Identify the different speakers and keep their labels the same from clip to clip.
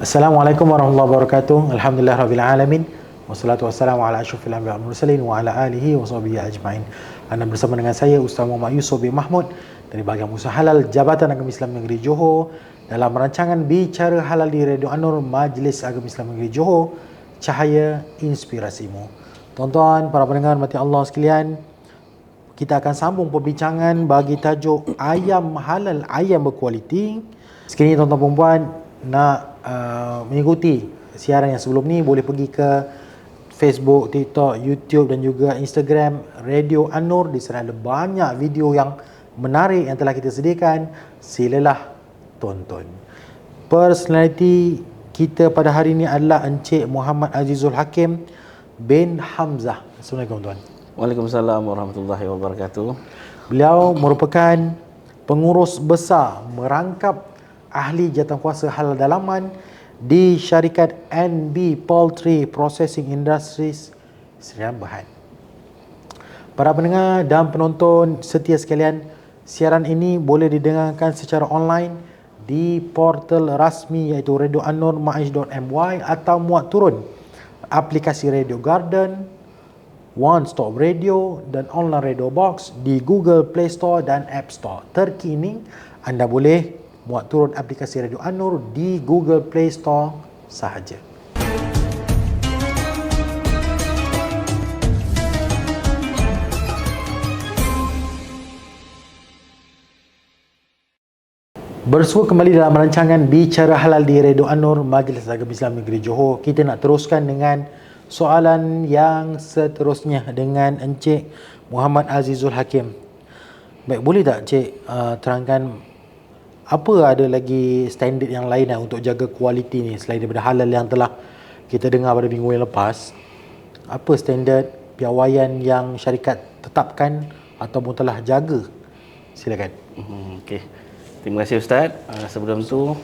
Speaker 1: Assalamualaikum warahmatullahi wabarakatuh. Alhamdulillah rabbil alamin. Wassalatu wassalamu ala asyrafil anbiya wal mursalin wa ala alihi wa sahbihi ajma'in. Anda bersama dengan saya Ustaz Muhammad Yusof bin Mahmud dari bahagian Usaha Halal Jabatan Agama Islam Negeri Johor dalam rancangan Bicara Halal di Radio Anur Majlis Agama Islam Negeri Johor Cahaya Inspirasimu. Tuan-tuan, para pendengar mati Allah sekalian, kita akan sambung perbincangan bagi tajuk ayam halal, ayam berkualiti. Sekiranya tuan-tuan perempuan nak uh, mengikuti siaran yang sebelum ni boleh pergi ke Facebook, TikTok, YouTube dan juga Instagram Radio Anur di sana ada banyak video yang menarik yang telah kita sediakan. Silalah tonton. Personality kita pada hari ini adalah Encik Muhammad Azizul Hakim bin Hamzah. Assalamualaikum tuan.
Speaker 2: Waalaikumsalam warahmatullahi wabarakatuh.
Speaker 1: Beliau merupakan pengurus besar merangkap ahli jawatankuasa halal dalaman di syarikat NB Poultry Processing Industries Serian Berhad. Para pendengar dan penonton setia sekalian, siaran ini boleh didengarkan secara online di portal rasmi iaitu radioanurmaiz.my atau muat turun aplikasi Radio Garden, One Stop Radio dan Online Radio Box di Google Play Store dan App Store. Terkini, anda boleh muat turun aplikasi Radio Anur di Google Play Store sahaja. Bersua kembali dalam rancangan Bicara Halal di Radio Anur Majlis Agama Islam Negeri Johor. Kita nak teruskan dengan soalan yang seterusnya dengan Encik Muhammad Azizul Hakim. Baik, boleh tak Encik uh, terangkan apa ada lagi standard yang lain lah untuk jaga kualiti ni selain daripada halal yang telah kita dengar pada minggu yang lepas apa standard piawaian yang syarikat tetapkan ataupun telah jaga silakan
Speaker 2: Hmm, Okey. Terima kasih Ustaz. Uh, sebelum tu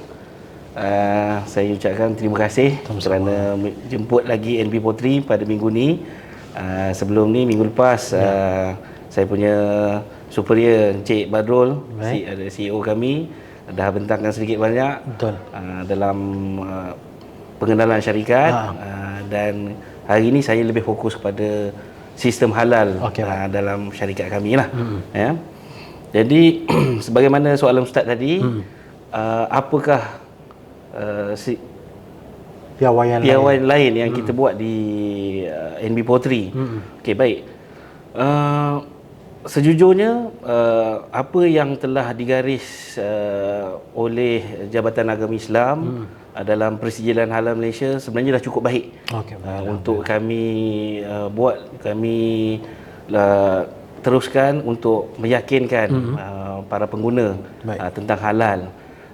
Speaker 2: uh, saya ucapkan terima kasih
Speaker 1: Sama-sama.
Speaker 2: kerana jemput lagi NB Potri pada minggu ni. Uh, sebelum ni minggu lepas
Speaker 1: Ya.
Speaker 2: uh, saya punya superior Encik Badrul,
Speaker 1: Baik.
Speaker 2: ada CEO kami dah bentangkan sedikit banyak
Speaker 1: betul
Speaker 2: uh, dalam uh, pengenalan syarikat
Speaker 1: Ha.
Speaker 2: uh, dan hari ini saya lebih fokus kepada sistem halal
Speaker 1: Okey,
Speaker 2: uh, dalam syarikat kami lah hmm. ya jadi sebagaimana soalan ustaz tadi hmm. uh, apakah uh, si,
Speaker 1: piawaian,
Speaker 2: piawaian
Speaker 1: lain
Speaker 2: lain yang kita buat di uh, NB Potri hmm. okey baik uh, sejujurnya uh, apa yang telah digaris uh, oleh Jabatan Agama Islam hmm. uh, dalam Persijilan Halal Malaysia sebenarnya dah cukup baik
Speaker 1: okey
Speaker 2: uh, untuk kami uh, buat kami uh, teruskan untuk meyakinkan mm-hmm. uh, para pengguna
Speaker 1: Baik.
Speaker 2: uh, tentang halal.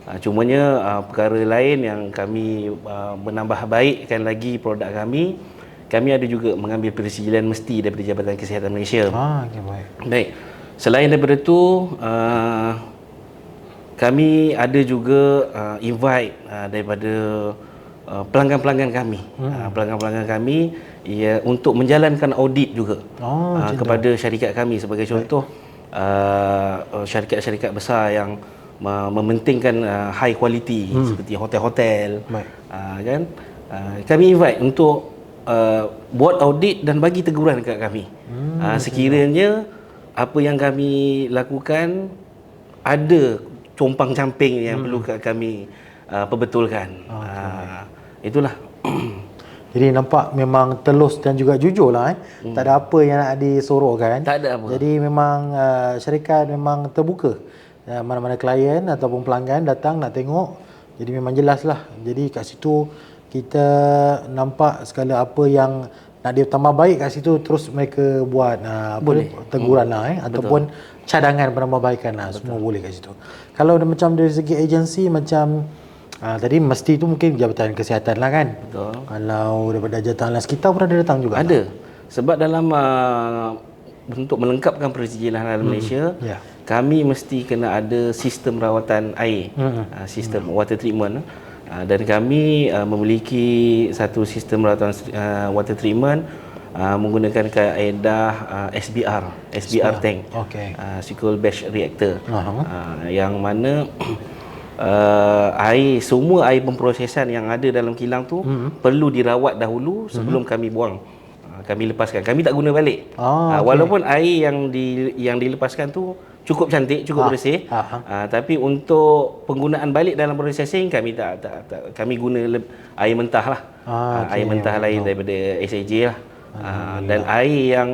Speaker 2: Uh, cumanya uh, perkara lain yang kami uh, menambah baikkan lagi produk kami, kami ada juga mengambil persijilan mesti daripada Jabatan Kesihatan Malaysia.
Speaker 1: ah okey baik
Speaker 2: Baik. Selain daripada itu, uh, kami ada juga uh, invite uh, daripada uh, pelanggan-pelanggan kami. Hmm. Uh, pelanggan-pelanggan kami ia untuk menjalankan audit juga
Speaker 1: Oh,
Speaker 2: uh, kepada syarikat kami sebagai contoh uh, uh, syarikat-syarikat besar yang mementingkan uh, high quality hmm. seperti hotel-hotel
Speaker 1: Baik.
Speaker 2: uh, kan uh, kami invite untuk uh, buat audit dan bagi teguran dekat kami hmm, uh, sekiranya apa yang kami lakukan ada compang camping yang hmm. perlu kami uh, perbetulkan okay. uh, itulah
Speaker 1: Jadi nampak memang telus dan juga jujur lah eh. Hmm. Tak ada apa yang nak disorokkan.
Speaker 2: Tak ada apa.
Speaker 1: Jadi memang uh, syarikat memang terbuka. Uh, mana-mana klien ataupun pelanggan datang nak tengok. Jadi memang jelas lah. Jadi kat situ kita nampak segala apa yang nak dia tambah baik kat situ terus mereka buat uh, apa
Speaker 2: Boleh.
Speaker 1: ni, teguran lah eh ataupun cadangan penambahbaikan lah semua boleh kat situ. Kalau ada macam dari segi agensi macam uh, tadi mesti tu mungkin Jabatan Kesihatan lah kan.
Speaker 2: betul
Speaker 1: Kalau daripada jabatan lain sekitar pun ada datang juga.
Speaker 2: ada sebab dalam uh, untuk melengkapkan persijilan halal Malaysia
Speaker 1: Ya.
Speaker 2: kami mesti kena ada sistem rawatan air
Speaker 1: Hmm.
Speaker 2: uh, sistem water treatment uh, dan kami uh, memiliki satu sistem rawatan uh, water treatment uh, menggunakan kaedah uh, SBR SBR tank
Speaker 1: Okey.
Speaker 2: uh, single batch reactor
Speaker 1: Aha.
Speaker 2: uh, yang mana uh, air semua air pemprosesan yang ada dalam kilang tu mm-hmm. perlu dirawat dahulu sebelum mm-hmm. kami buang. Uh, kami lepaskan. Kami tak guna balik.
Speaker 1: Ah,
Speaker 2: uh, walaupun air yang di yang dilepaskan tu cukup cantik, cukup
Speaker 1: Ah,
Speaker 2: bersih.
Speaker 1: ah, ah.
Speaker 2: Uh, tapi untuk penggunaan balik dalam processing kami tak tak, tak kami guna leb, air mentah lah.
Speaker 1: Ah,
Speaker 2: Ah, air mentah lain daripada SAJ lah. Ah, dan air yang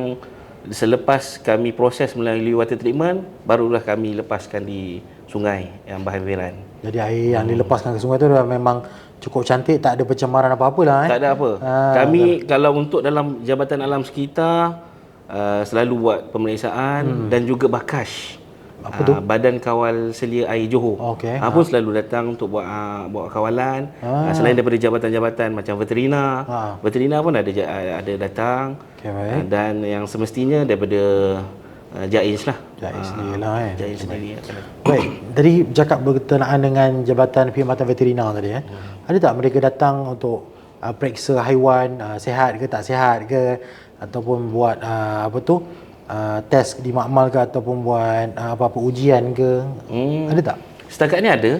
Speaker 2: selepas kami proses melalui water treatment barulah kami lepaskan di sungai yang berhampiran.
Speaker 1: Jadi air yang dilepaskan ke sungai tu dah memang cukup cantik, tak ada pencemaran apa-apa lah eh.
Speaker 2: Tak ada apa.
Speaker 1: Ah,
Speaker 2: kami kalau untuk dalam Jabatan Alam Sekitar uh, selalu buat pemeriksaan hmm. dan juga bakash.
Speaker 1: Apa tu?
Speaker 2: Uh, Badan Kawal Selia Air Johor.
Speaker 1: Okey.
Speaker 2: Uh, pun selalu datang untuk buat uh, buat kawalan.
Speaker 1: Ah.
Speaker 2: Uh, selain daripada jabatan-jabatan macam veterina.
Speaker 1: Ah.
Speaker 2: Veterina pun ada ada datang.
Speaker 1: Okey, baik.
Speaker 2: Uh, dan yang semestinya daripada uh, Jaiz lah.
Speaker 1: Jaiz sendiri lah eh.
Speaker 2: Jaiz sendiri.
Speaker 1: Baik, tadi cakap berkenaan dengan Jabatan Perkhidmatan Veterina tadi eh. Ada tak mereka datang untuk uh, periksa haiwan uh, sihat ke tak sihat ke ataupun buat uh, apa tu? Uh, test di makmal ke ataupun buat uh, apa-apa ujian ke?
Speaker 2: Hmm.
Speaker 1: Ada tak?
Speaker 2: Setakat ni ada.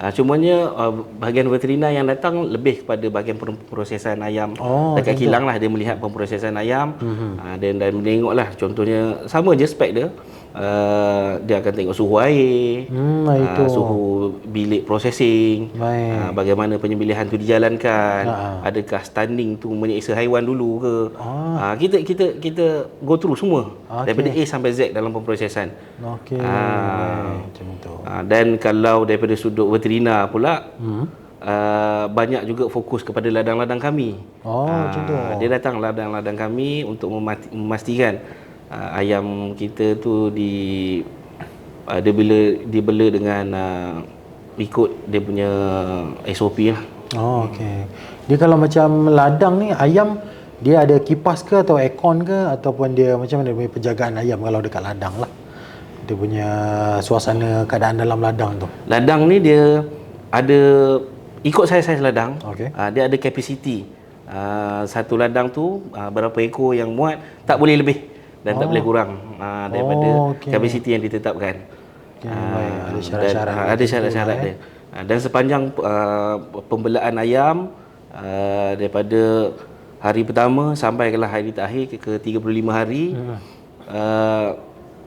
Speaker 2: Uh, cumanya uh, bahagian veterina yang datang lebih kepada bahagian pemprosesan ayam.
Speaker 1: Oh,
Speaker 2: Dekat kilang lah dia melihat pemprosesan ayam. Mm-hmm. Uh, dan, dan menengok lah contohnya sama je spek dia. Uh, dia akan tengok suhu air,
Speaker 1: Hmm,
Speaker 2: ah,
Speaker 1: itu.
Speaker 2: suhu bilik processing,
Speaker 1: Baik.
Speaker 2: ah, bagaimana penyembelihan tu dijalankan,
Speaker 1: Ha, ha.
Speaker 2: adakah standing tu menyiksa haiwan dulu ke.
Speaker 1: Ah.
Speaker 2: Ah, kita kita kita go through semua
Speaker 1: Okey.
Speaker 2: daripada A sampai Z dalam pemprosesan.
Speaker 1: Okey. Baik, Macam tu.
Speaker 2: Uh, dan kalau daripada sudut veterina pula
Speaker 1: Hmm.
Speaker 2: uh, banyak juga fokus kepada ladang-ladang kami.
Speaker 1: Oh,
Speaker 2: Ah,
Speaker 1: macam tu.
Speaker 2: Dia datang ladang-ladang kami untuk memastikan uh, ayam kita tu di uh, dia bila dibela dengan uh, ikut dia punya SOP lah.
Speaker 1: Oh, okey. Dia kalau macam ladang ni ayam dia ada kipas ke atau aircon ke ataupun dia macam mana dia punya penjagaan ayam kalau dekat ladang lah. Dia punya suasana keadaan dalam ladang tu.
Speaker 2: Ladang ni dia ada ikut saiz-saiz ladang.
Speaker 1: Okey.
Speaker 2: Uh, dia ada capacity. Uh, satu ladang tu uh, berapa ekor yang muat tak boleh lebih dan tak boleh kurang uh, daripada
Speaker 1: Oh, okey.
Speaker 2: capacity yang ditetapkan. Ah,
Speaker 1: baik. Ada syarat-syarat
Speaker 2: ah, ada
Speaker 1: tertentu
Speaker 2: syarat-syarat
Speaker 1: lah,
Speaker 2: dia. Ah, dan sepanjang uh, pembelaan ayam uh, daripada hari pertama sampai ke hari terakhir ke, ke 35 hari
Speaker 1: Hmm.
Speaker 2: uh,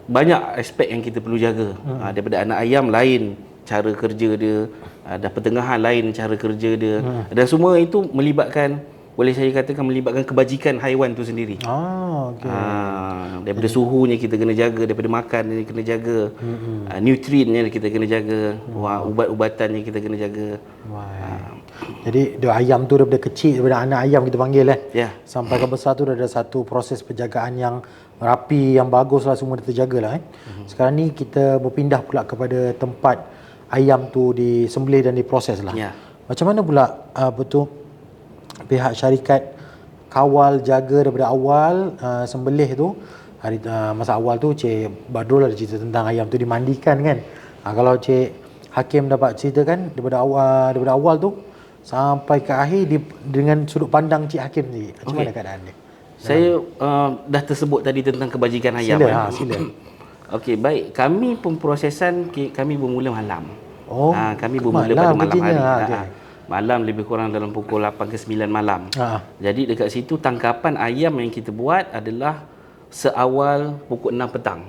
Speaker 2: banyak aspek yang kita perlu jaga.
Speaker 1: Hmm.
Speaker 2: Uh, daripada anak ayam lain cara kerja dia, uh, dan pertengahan lain cara kerja dia.
Speaker 1: Hmm.
Speaker 2: Dan semua itu melibatkan boleh saya katakan melibatkan kebajikan haiwan tu sendiri.
Speaker 1: Ah, okey.
Speaker 2: Ah, daripada suhunya kita kena jaga, daripada makan kita kena jaga,
Speaker 1: Hmm.
Speaker 2: ah, nutriennya kita kena jaga, wah, ubat-ubatannya kita kena jaga.
Speaker 1: Baik. Jadi dia ayam tu daripada kecil daripada anak ayam kita panggil eh.
Speaker 2: Ya.
Speaker 1: Sampai ke besar tu dah ada satu proses penjagaan yang rapi, yang bagus lah semua dia terjaga lah eh. Sekarang ni kita berpindah pula kepada tempat ayam tu disembelih dan diproses lah.
Speaker 2: Ya.
Speaker 1: Macam mana pula uh, betul pihak syarikat kawal jaga daripada awal uh, sembelih tu hari uh, masa awal tu Cik Badrul ada cerita tentang ayam tu dimandikan kan. Uh, kalau Cik Hakim dapat ceritakan daripada awal daripada awal tu sampai ke akhir di, dengan sudut pandang Cik Hakim ni. Macam
Speaker 2: Okey.
Speaker 1: mana keadaan dia?
Speaker 2: Saya uh, dah tersebut tadi tentang kebajikan ayam.
Speaker 1: Sila,
Speaker 2: kan?
Speaker 1: ha, sila.
Speaker 2: Okey, baik. Kami pemprosesan kami bermula malam.
Speaker 1: Oh,
Speaker 2: Ah, kami bermula
Speaker 1: malam
Speaker 2: pada malam hari.
Speaker 1: ha,
Speaker 2: Ha,
Speaker 1: okey.
Speaker 2: ha. Malam lebih kurang dalam pukul 8 ke 9 malam.
Speaker 1: Ha.
Speaker 2: Jadi dekat situ tangkapan ayam yang kita buat adalah seawal pukul 6 petang.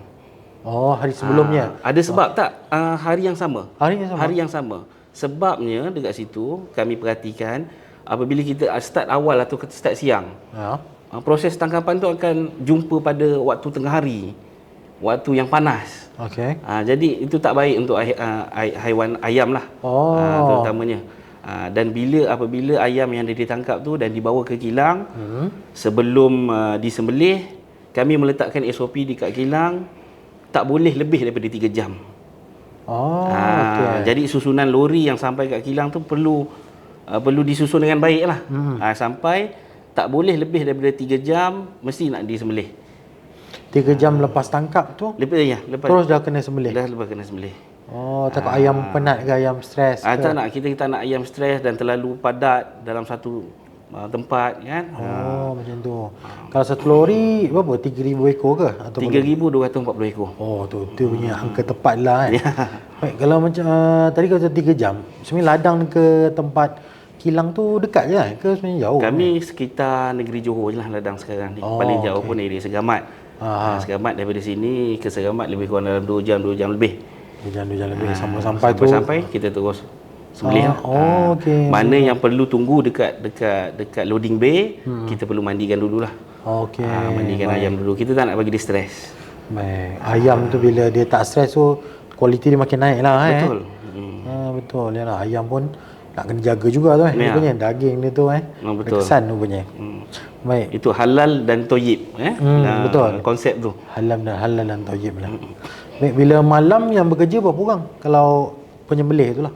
Speaker 1: Oh, hari sebelumnya.
Speaker 2: Ah, ada sebab tak? Ah, hari yang sama.
Speaker 1: Hari yang sama?
Speaker 2: Hari yang sama. Sebabnya dekat situ kami perhatikan apabila kita start awal atau kita start siang,
Speaker 1: Ha.
Speaker 2: ah, proses tangkapan tu akan jumpa pada waktu tengah hari. Waktu yang panas.
Speaker 1: Okey.
Speaker 2: Ah, jadi itu tak baik untuk hai- haiwan ayam lah.
Speaker 1: Oh.
Speaker 2: Ah, terutamanya. Ah, dan bila apabila ayam yang dia ditangkap tu dan dibawa ke kilang,
Speaker 1: Hmm.
Speaker 2: sebelum uh, disembelih, kami meletakkan SOP di kat kilang tak boleh lebih daripada 3 jam.
Speaker 1: Oh,
Speaker 2: Ah,
Speaker 1: okey.
Speaker 2: Jadi susunan lori yang sampai kat kilang tu perlu uh, perlu disusun dengan baik lah. Hmm. Ah, sampai tak boleh lebih daripada 3 jam mesti nak disembelih.
Speaker 1: Tiga jam lepas tangkap tu
Speaker 2: Lepas ya, lepas
Speaker 1: terus dah kena sembelih.
Speaker 2: dah lepas kena sembelih.
Speaker 1: Oh, takut ayam penat ke ayam stres
Speaker 2: Ah,
Speaker 1: ke?
Speaker 2: tak nak kita kita nak ayam stres dan terlalu padat dalam satu uh, tempat kan.
Speaker 1: Oh, macam tu. Kalau satu lori berapa? 3000 ekor ke atau
Speaker 2: 3240 ekor.
Speaker 1: Oh, tu tu punya angka tepat lah kan. Baik, kalau macam uh, tadi kau cakap 3 jam, sebenarnya ladang ke tempat kilang tu dekat je kan? Ke sebenarnya jauh?
Speaker 2: Kami sekitar negeri Johor je lah ladang sekarang ni.
Speaker 1: Oh,
Speaker 2: Paling jauh pun area Segamat.
Speaker 1: Ah,
Speaker 2: Ah. Segamat daripada sini ke Segamat lebih kurang dalam 2 jam, 2 jam lebih.
Speaker 1: 2 jam 2 jam lebih sampai-sampai tu.
Speaker 2: Sampai-sampai kita terus sembelih
Speaker 1: Ah,
Speaker 2: lah.
Speaker 1: oh,
Speaker 2: Ah.
Speaker 1: okey.
Speaker 2: Mana yang perlu tunggu dekat dekat dekat loading bay, kita perlu mandikan dululah.
Speaker 1: Okey.
Speaker 2: Ah, mandikan ayam dulu. Kita tak nak bagi dia stres.
Speaker 1: Baik. Ayam tu bila dia tak stres tu kualiti dia makin naik lah eh.
Speaker 2: Betul. Hmm.
Speaker 1: Ha, betul. Ya lah. Ayam pun nak kena jaga juga tu eh.
Speaker 2: Ya.
Speaker 1: Rupanya daging dia tu eh.
Speaker 2: Ah, betul.
Speaker 1: Kesan rupanya.
Speaker 2: Hmm.
Speaker 1: Baik.
Speaker 2: Itu halal dan toyib eh.
Speaker 1: Hmm,
Speaker 2: Ah,
Speaker 1: betul.
Speaker 2: Konsep tu.
Speaker 1: Halal dan halal dan tayyib lah. Baik, bila malam yang bekerja berapa orang? Kalau penyembelih tu lah.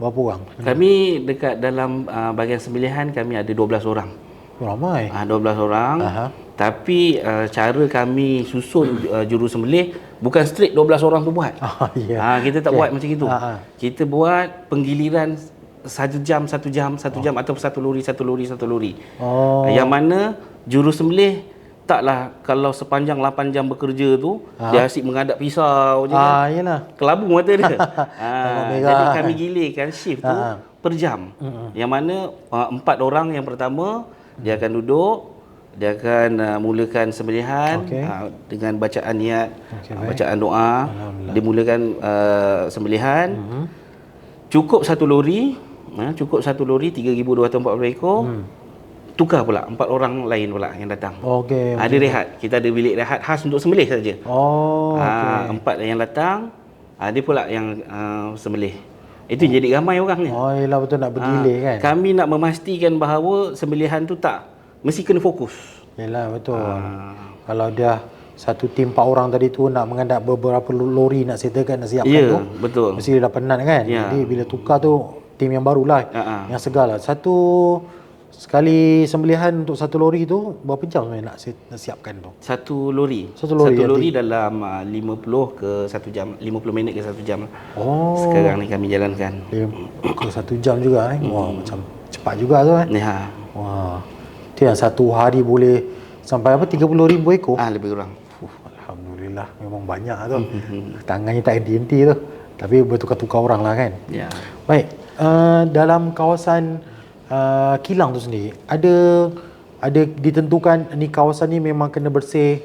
Speaker 1: Berapa orang?
Speaker 2: Kami dekat dalam uh, bahagian sembelihan kami ada 12 orang.
Speaker 1: Oh, ramai.
Speaker 2: Ah 12 orang.
Speaker 1: Aha.
Speaker 2: Tapi uh, cara kami susun uh, juru sembelih bukan straight 12 orang tu buat.
Speaker 1: Ah, ya.
Speaker 2: Ah kita tak
Speaker 1: Okey.
Speaker 2: buat macam itu.
Speaker 1: Ah, ah.
Speaker 2: Kita buat penggiliran satu jam satu jam satu jam atau satu lori satu lori satu lori.
Speaker 1: Oh.
Speaker 2: Yang mana juru sembelih taklah kalau sepanjang 8 jam bekerja tu dia asyik menghadap pisau je kan.
Speaker 1: Ah, yalah.
Speaker 2: Kelabu mata dia. Ha, jadi kami gilirkan shift tu
Speaker 1: Ha.
Speaker 2: per jam. Yang mana uh, empat orang yang pertama dia akan duduk, dia akan uh, mulakan sembelihan
Speaker 1: Okey.
Speaker 2: uh, dengan bacaan niat,
Speaker 1: Okey,
Speaker 2: uh,
Speaker 1: baik.
Speaker 2: bacaan doa. Dia mulakan uh, sembelihan.
Speaker 1: Mhm.
Speaker 2: Cukup satu lori, uh, cukup satu lori 3240 ekor.
Speaker 1: Hmm.
Speaker 2: Tukar pula empat orang lain pula yang datang.
Speaker 1: Okey.
Speaker 2: Ada rehat. Kita ada bilik rehat khas untuk sembelih saja.
Speaker 1: Oh, okey.
Speaker 2: Ah, empat yang datang, ah, dia pula yang uh, sembelih. Itu yang jadi ramai orang ni.
Speaker 1: Oh, yalah betul nak bergilir
Speaker 2: Ah,
Speaker 1: kan.
Speaker 2: Kami nak memastikan bahawa sembelihan tu tak mesti kena fokus.
Speaker 1: Yalah betul.
Speaker 2: Ah.
Speaker 1: Kalau dah satu tim empat orang tadi tu nak menghadap beberapa lori nak settlekan nak siapkan
Speaker 2: Ya,
Speaker 1: tu.
Speaker 2: betul.
Speaker 1: Mesti dia dah penat kan.
Speaker 2: Ya.
Speaker 1: Jadi bila tukar tu tim yang barulah
Speaker 2: Ah, ah.
Speaker 1: yang segar lah. Satu sekali sembelihan untuk satu lori tu berapa jam sebenarnya nak, si- nak siapkan tu?
Speaker 2: Satu lori.
Speaker 1: Satu lori,
Speaker 2: Satu lori dalam uh, 50 ke 1 jam, 50 minit ke 1 jam.
Speaker 1: Oh,
Speaker 2: Sekarang ni kami jalankan.
Speaker 1: ke satu jam juga eh. Wah, macam cepat juga tu eh.
Speaker 2: Ha.
Speaker 1: Wah. Tu yang satu hari boleh sampai apa 30 ribu ekor.
Speaker 2: Ah lebih kurang.
Speaker 1: Fuh, Alhamdulillah memang banyak tu. Tangannya tak henti-henti tu. Tapi bertukar-tukar orang lah kan.
Speaker 2: Ya.
Speaker 1: Baik, uh, dalam kawasan uh, kilang tu sendiri ada ada ditentukan ni kawasan ni memang kena bersih,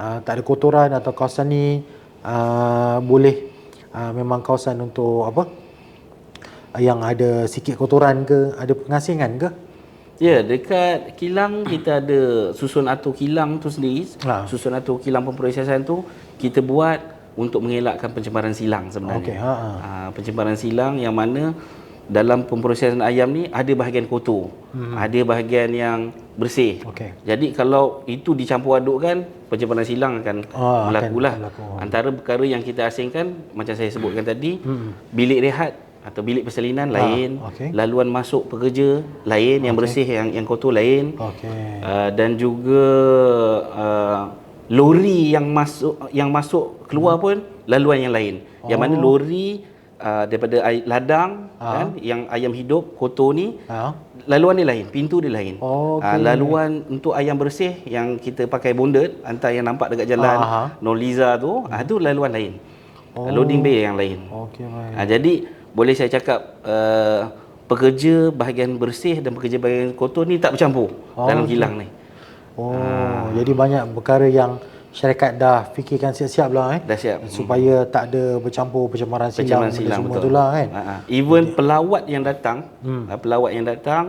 Speaker 1: uh, tak ada kotoran atau kawasan ni uh, boleh uh, memang kawasan untuk apa? Uh, yang ada sikit kotoran ke, ada pengasingan ke?
Speaker 2: Ya, dekat kilang kita ada susun atur kilang tu sendiri.
Speaker 1: Ha.
Speaker 2: Susun atur kilang pemprosesan tu kita buat untuk mengelakkan pencemaran silang sebenarnya.
Speaker 1: Okey, ha, ha.
Speaker 2: Ah, pencemaran silang yang mana dalam pemprosesan ayam ni ada bahagian kotor, hmm. ada bahagian yang bersih.
Speaker 1: Okey.
Speaker 2: Jadi kalau itu dicampur adukkan, pencemaran silang akan
Speaker 1: Ah, akan
Speaker 2: berlakulah.
Speaker 1: berlaku.
Speaker 2: Antara perkara yang kita asingkan macam saya sebutkan tadi, bilik rehat atau bilik persalinan lain,
Speaker 1: Hmm. okey.
Speaker 2: laluan masuk pekerja lain, yang bersih yang yang kotor lain.
Speaker 1: Okey.
Speaker 2: Uh, dan juga uh, lori yang masuk yang masuk keluar pun laluan yang lain. Yang mana lori uh, daripada ay- ladang kan yang ayam hidup kotor ni
Speaker 1: Ha.
Speaker 2: laluan dia lain, pintu dia lain.
Speaker 1: Oh,
Speaker 2: Ah, laluan untuk ayam bersih yang kita pakai bonded antara yang nampak dekat jalan
Speaker 1: Aha.
Speaker 2: Noliza tu, ah tu laluan lain.
Speaker 1: Oh.
Speaker 2: Loading bay yang lain.
Speaker 1: Okey baik.
Speaker 2: Ha, jadi boleh saya cakap uh, pekerja bahagian bersih dan pekerja bahagian kotor ni tak bercampur
Speaker 1: Oh,
Speaker 2: dalam kilang ni.
Speaker 1: Oh, jadi banyak perkara yang syarikat dah fikirkan siap-siap lah eh.
Speaker 2: Dah siap.
Speaker 1: Supaya tak ada bercampur pencemaran silang,
Speaker 2: Pencemaran
Speaker 1: benda
Speaker 2: silang
Speaker 1: semua
Speaker 2: betul.
Speaker 1: tu lah kan.
Speaker 2: Ha, ha. Even pelawat yang datang,
Speaker 1: Hmm.
Speaker 2: hmm. pelawat yang datang,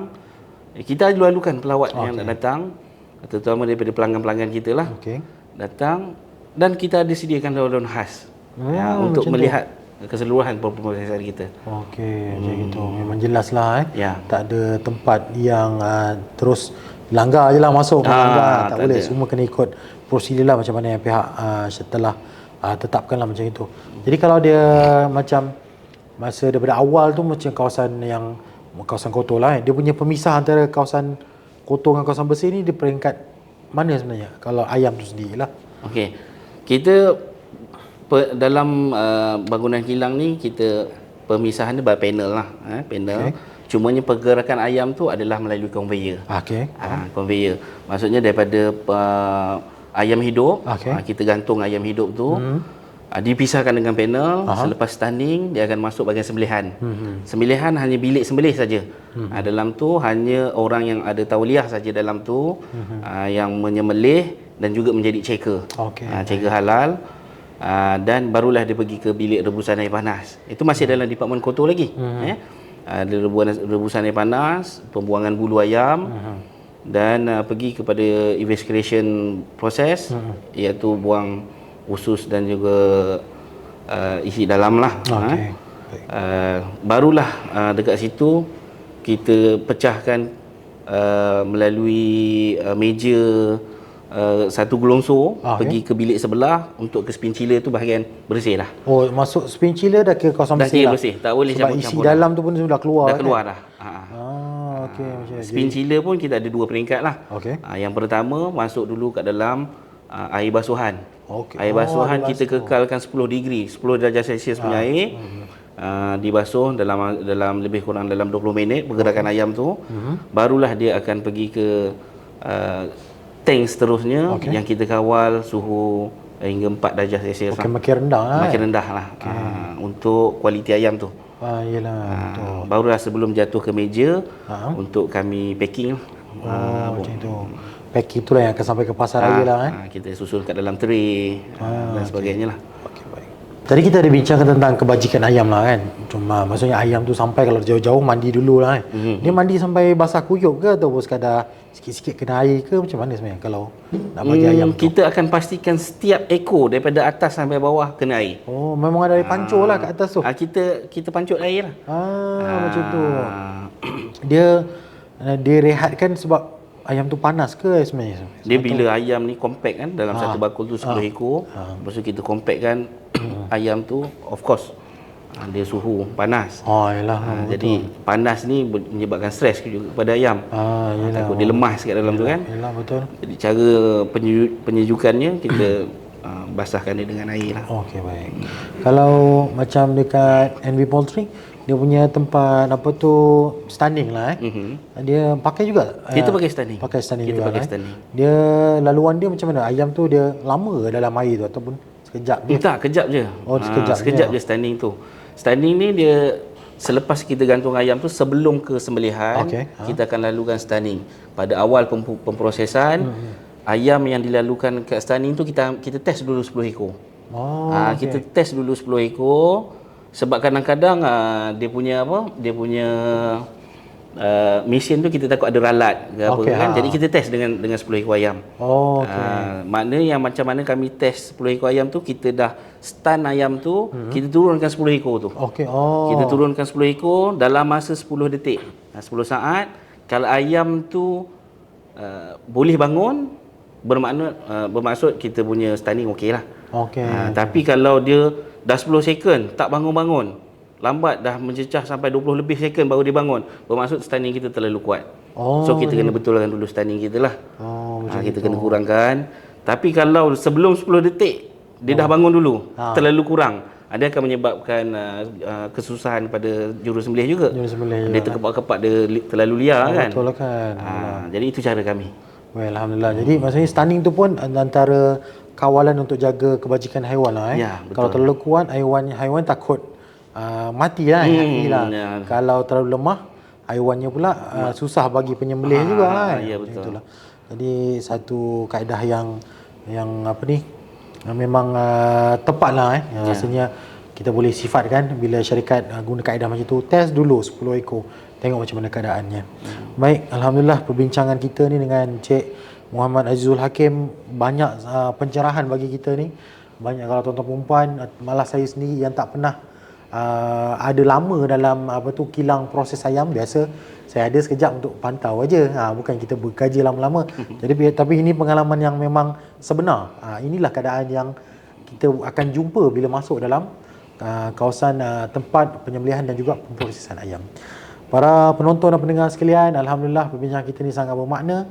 Speaker 2: eh, kita lalukan pelawat okay. yang datang, terutama daripada pelanggan-pelanggan kita lah,
Speaker 1: Okey.
Speaker 2: datang dan kita ada sediakan laluan khas
Speaker 1: Hmm,
Speaker 2: ya, untuk
Speaker 1: macam tu.
Speaker 2: melihat keseluruhan pemprosesan kita.
Speaker 1: Okey, macam itu. Memang jelas lah eh.
Speaker 2: Ya.
Speaker 1: Tak ada tempat yang uh, terus langgar je lah masuk.
Speaker 2: Ah,
Speaker 1: langgar. Tak,
Speaker 2: tak
Speaker 1: boleh.
Speaker 2: ada.
Speaker 1: Semua kena ikut prosedur lah macam mana yang pihak uh, setelah uh, tetapkan lah macam itu. Jadi kalau dia macam masa daripada awal tu macam kawasan yang kawasan kotor lah eh. Dia punya pemisah antara kawasan kotor dengan kawasan bersih ni di peringkat mana sebenarnya? Kalau ayam tu sendiri lah.
Speaker 2: Okey. Kita pe, dalam uh, bangunan kilang ni kita pemisahan dia by panel lah, eh, panel.
Speaker 1: Okey.
Speaker 2: Cumanya pergerakan ayam tu adalah melalui conveyor.
Speaker 1: Okey.
Speaker 2: Ha, conveyor. Maksudnya daripada uh, ayam hidup,
Speaker 1: Okey.
Speaker 2: ha, kita gantung ayam hidup tu, hmm. uh, dipisahkan dengan panel,
Speaker 1: Aha.
Speaker 2: selepas standing dia akan masuk bahagian sembelihan. Hmm. Sembelihan hanya bilik sembelih saja. Hmm. Ha, dalam tu hanya orang yang ada tauliah saja dalam tu hmm. yang menyembelih dan juga menjadi checker.
Speaker 1: Okey.
Speaker 2: Ha, checker halal. Uh, dan barulah dia pergi ke bilik rebusan air panas. Itu masih hmm. dalam departmen kotor lagi. Hmm. Eh? Ada rebusan, rebusan air panas, pembuangan bulu ayam hmm. Dan uh, pergi kepada investigation proses hmm. iaitu buang usus dan juga uh, isi dalam lah.
Speaker 1: Okey.
Speaker 2: Eh? Uh, barulah uh, dekat situ kita pecahkan uh, melalui uh, meja uh, satu gelongso
Speaker 1: Ah,
Speaker 2: pergi ke bilik sebelah untuk ke spin chiller tu bahagian bersih lah.
Speaker 1: Oh, masuk spin chiller dah ke kawasan
Speaker 2: Dah
Speaker 1: bersih
Speaker 2: kira
Speaker 1: lah.
Speaker 2: bersih, tak boleh
Speaker 1: Sebab isi
Speaker 2: campur-campur
Speaker 1: dalam tu pun sudah keluar.
Speaker 2: Dah
Speaker 1: kan?
Speaker 2: keluar dah. Ha.
Speaker 1: Ah, okey macam ni.
Speaker 2: Spin chiller pun kita ada dua peringkat lah.
Speaker 1: Okey.
Speaker 2: Ha, yang pertama masuk dulu kat dalam uh, air basuhan.
Speaker 1: Okey.
Speaker 2: Air
Speaker 1: Oh,
Speaker 2: basuhan
Speaker 1: dia
Speaker 2: kita
Speaker 1: basuh.
Speaker 2: kekalkan 10 degree, 10 darjah Celsius punya air. Uh, dibasuh dalam dalam lebih kurang dalam 20 minit pergerakan ayam tu. Barulah dia akan pergi ke uh, tank seterusnya
Speaker 1: Okey.
Speaker 2: yang kita kawal suhu hingga 4 darjah Celsius
Speaker 1: Okey,
Speaker 2: lah.
Speaker 1: makin rendah lah.
Speaker 2: Makin rendah lah uh, untuk kualiti ayam tu.
Speaker 1: Ah, yelah. betul.
Speaker 2: Uh, barulah sebelum jatuh ke meja
Speaker 1: Ha.
Speaker 2: untuk kami packing lah.
Speaker 1: Oh, macam tu. Packing tu lah yang akan sampai ke pasar raya lah eh.
Speaker 2: Ah, kita susun kat dalam tray ah, dan sebagainya lah.
Speaker 1: Okey, baik. Tadi kita ada bincangkan tentang kebajikan ayam lah kan. Cuma maksudnya ayam tu sampai kalau jauh-jauh mandi dulu lah kan.
Speaker 2: Mhm.
Speaker 1: Dia mandi sampai basah kuyup ke atau sekadar sikit-sikit kena air ke macam mana sebenarnya kalau nak bagi
Speaker 2: Hmm,
Speaker 1: ayam tu?
Speaker 2: kita akan pastikan setiap ekor daripada atas sampai bawah kena air.
Speaker 1: Oh, memang ada air pancur lah kat atas tu.
Speaker 2: Ah, kita kita pancut air lah.
Speaker 1: Ah, macam tu. Dia uh, dia rehatkan sebab ayam tu panas ke sebenarnya?
Speaker 2: dia bila ayam ni compact kan dalam
Speaker 1: Ah.
Speaker 2: satu bakul tu 10 ekor. Lepas tu kita compact kan ayam tu of course dia suhu panas.
Speaker 1: Oh, yalah.
Speaker 2: Ah, jadi panas ni menyebabkan stres juga kepada ayam.
Speaker 1: Ah, yalah.
Speaker 2: Takut dia lemas kat dalam tu kan.
Speaker 1: Yalah betul.
Speaker 2: Jadi cara penyejuk, penyejukannya kita uh, basahkan dia dengan air lah.
Speaker 1: Okey baik. Kalau macam dekat NV Poultry dia punya tempat apa tu standing lah eh.
Speaker 2: Mhm.
Speaker 1: Dia pakai juga.
Speaker 2: Kita
Speaker 1: eh,
Speaker 2: pakai standing.
Speaker 1: Pakai standing
Speaker 2: Kita
Speaker 1: juga.
Speaker 2: pakai
Speaker 1: eh.
Speaker 2: standing.
Speaker 1: Dia laluan dia macam mana? Ayam tu dia lama dalam air tu ataupun sekejap je?
Speaker 2: Tak, kejap je.
Speaker 1: Oh, sekejap
Speaker 2: Ah, sekejap je standing tu. Standing ni dia selepas kita gantung ayam tu sebelum ke sembelihan
Speaker 1: Okey,
Speaker 2: kita akan lalukan stunning. Pada awal pem- pemprosesan
Speaker 1: Hmm,
Speaker 2: ayam yang dilalukan kat stunning tu kita kita test dulu 10 ekor.
Speaker 1: Oh,
Speaker 2: Ah, kita test dulu 10 ekor sebab kadang-kadang ah, dia punya apa? Dia punya uh, mesin tu kita takut ada ralat ke apa
Speaker 1: Okey,
Speaker 2: kan.
Speaker 1: ha.
Speaker 2: Jadi kita test dengan dengan 10 ekor ayam.
Speaker 1: Oh,
Speaker 2: Okay. Uh, makna yang macam mana kami test 10 ekor ayam tu kita dah stun ayam tu, hmm. kita turunkan 10 ekor tu.
Speaker 1: okey. Oh.
Speaker 2: Kita turunkan 10 ekor dalam masa 10 detik. Ha, 10 saat. Kalau ayam tu uh, boleh bangun, bermakna uh, bermaksud kita punya stunning okey lah.
Speaker 1: Okey.
Speaker 2: Ha, tapi kalau dia dah 10 second tak bangun-bangun, lambat dah mencecah sampai 20 lebih second baru dia bangun, bermaksud stunning kita terlalu kuat.
Speaker 1: Oh,
Speaker 2: so kita kena betulkan dulu stunning kita lah.
Speaker 1: Oh,
Speaker 2: Ha, kita kena kurangkan. Tapi kalau sebelum 10 detik dia dah bangun dulu,
Speaker 1: Ha.
Speaker 2: terlalu kurang, dia akan menyebabkan uh, uh, kesusahan pada juru sembelih juga.
Speaker 1: Juru sembelih
Speaker 2: Dia terkepak-kepak dia li, terlalu liar
Speaker 1: Oh,
Speaker 2: kan.
Speaker 1: betul lah kan.
Speaker 2: Ha, jadi itu cara kami.
Speaker 1: Well, Alhamdulillah. Jadi maksudnya stunning tu pun antara kawalan untuk jaga kebajikan haiwan lah eh.
Speaker 2: Ya, betul.
Speaker 1: Kalau terlalu kuat haiwan haiwan takut uh, mati lah, hmm, mati lah.
Speaker 2: ya.
Speaker 1: Kalau terlalu lemah haiwannya pula uh, susah bagi penyembelih juga kan.
Speaker 2: ya, betul.
Speaker 1: itulah. Jadi satu kaedah yang yang apa ni yang memang uh, tepat lah eh. Yang Rasanya kita boleh sifatkan bila syarikat uh, guna kaedah macam tu test dulu 10 ekor tengok macam mana keadaannya. Baik, alhamdulillah perbincangan kita ni dengan Cik Muhammad Azizul Hakim banyak uh, pencerahan bagi kita ni. Banyak kalau tuan-tuan perempuan malah saya sendiri yang tak pernah uh, ada lama dalam apa tu kilang proses ayam biasa saya ada sekejap untuk pantau aja. Ha, bukan kita berkaji lama-lama. Jadi tapi ini pengalaman yang memang sebenar. Ha, inilah keadaan yang kita akan jumpa bila masuk dalam uh, kawasan uh, tempat penyembelihan dan juga pemprosesan ayam. Para penonton dan pendengar sekalian, alhamdulillah perbincangan kita ni sangat bermakna.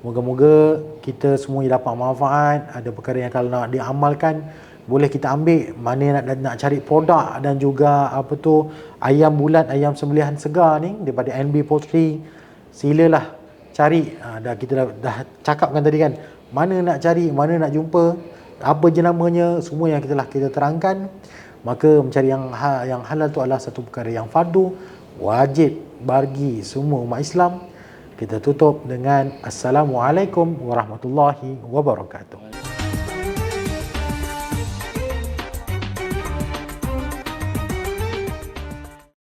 Speaker 1: Moga-moga kita semua dapat manfaat, ada perkara yang kalau nak diamalkan boleh kita ambil mana nak nak cari produk dan juga apa tu ayam bulat ayam sembelihan segar ni daripada NB Poultry. Silalah cari. Ha, dah kita dah, dah cakapkan tadi kan mana nak cari mana nak jumpa apa jenamanya semua yang kita lah kita terangkan. Maka mencari yang ha, yang halal tu adalah satu perkara yang fardu wajib bagi semua umat Islam. Kita tutup dengan assalamualaikum warahmatullahi wabarakatuh